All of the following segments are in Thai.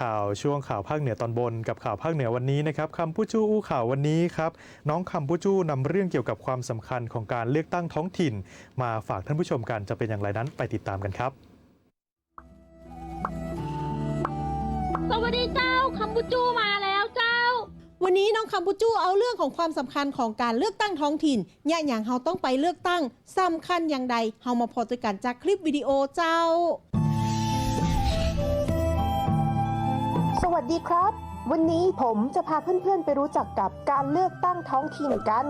ข่าวช่วงข่าวภาคเหนือตอนบนกับข่าวภาคเหนือวันนี้นะครับคำพูดจู้อู้ข่าววันนี้ครับน้องคำพูดจู้นำเรื่องเกี่ยวกับความสำคัญของการเลือกตั้งท้องถิ่น มาฝากท่านผู้ชมกันจะเป็นอย่างไรนั้นไปติดตามกันครับ สวัสดีเจ้าคัมบูจูมาแล้วเจ้า วันนี้น้องคำพูจูเอาเรื่องของความสำคัญของการเลือกตั้งท้องถิ่นเนี่ยอย่างเฮาต้องไปเลือกตั้งสำคัญอย่างใดเฮามาพอด้วยกันจากคลิปวิดีโอเจ้า ดีครับ วันนี้ผมจะพาเพื่อนๆไปรู้จักกับการเลือกตั้งท้องถิ่นกัน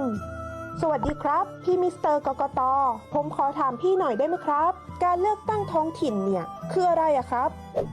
สวัสดีครับ พี่มิสเตอร์กกต ผมขอถามพี่หน่อยได้ไหมครับ การเลือกตั้งท้องถิ่นเนี่ย คืออะไรอะครับ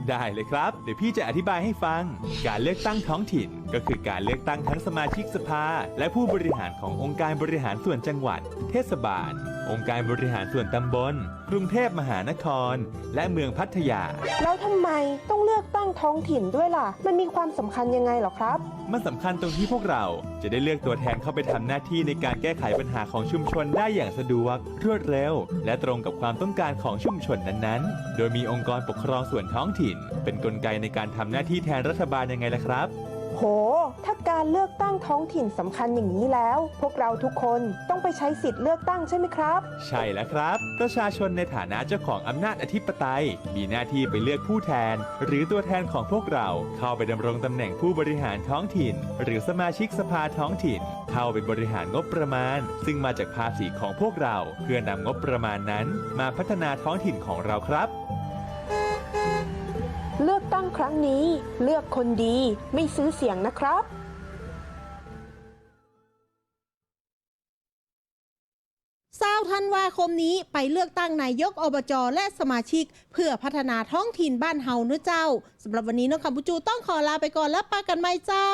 ได้เลยครับ เดี๋ยวพี่จะอธิบายให้ฟัง การเลือกตั้งท้องถิ่น ก็คือการเลือกตั้งทั้งสมาชิกสภา และผู้บริหารขององค์การบริหารส่วนจังหวัด เทศบาล องค์การบริหารส่วนตำบล กรุงเทพมหานคร และเมืองพัทยา แล้วทำไมต้องเลือกตั้งท้องถิ่นด้วยล่ะ มันมีความสำคัญยังไงเหรอครับ มันสำคัญตรงที่พวกเราจะได้เลือกตัวแทนเข้าไปทำหน้าที่ในการแก้ไขปัญหาของชุมชนได้อย่างสะดวก รวดเร็ว และตรงกับความต้องการของชุมชนนั้นๆ โดยมีองค์กรปกครองส่วนท้องถิ่น เป็นนกลไกในการทำหน้าที่แทนรัฐบาลยังไงล่ะครับ โห ถ้าการเลือกตั้งท้องถิ่นสำคัญอย่างนี้แล้ว พวกเราทุกคนต้องไปใช้สิทธิ์เลือกตั้งใช่ไหมครับ ใช่แล้วครับ ประชาชนในฐานะเจ้าของอำนาจอธิปไตย มีหน้าที่ไปเลือกผู้แทน หรือตัวแทนของพวกเราเข้าไปดำรงตำแหน่งผู้บริหารท้องถิ่น หรือสมาชิกสภาท้องถิ่น เข้าไปบริหารงบประมาณ ซึ่งมาจากภาษีของพวกเรา เพื่อนำงบประมาณนั้น มาพัฒนาท้องถิ่นของเราครับ เลือกตั้งครั้งนี้เลือกคนดีไม่ซื้อเสียงนะครับเศร้าธันวาคมนี้ไปเลือกตั้งนายกอบจและสมาชิก เพื่อพัฒนาท้องถิ่นบ้านเฮาเนื้อเจ้าสำหรับวันนี้น้องคำพูจูต้องขอลาไปก่อนแล้วปากันไหมเจ้า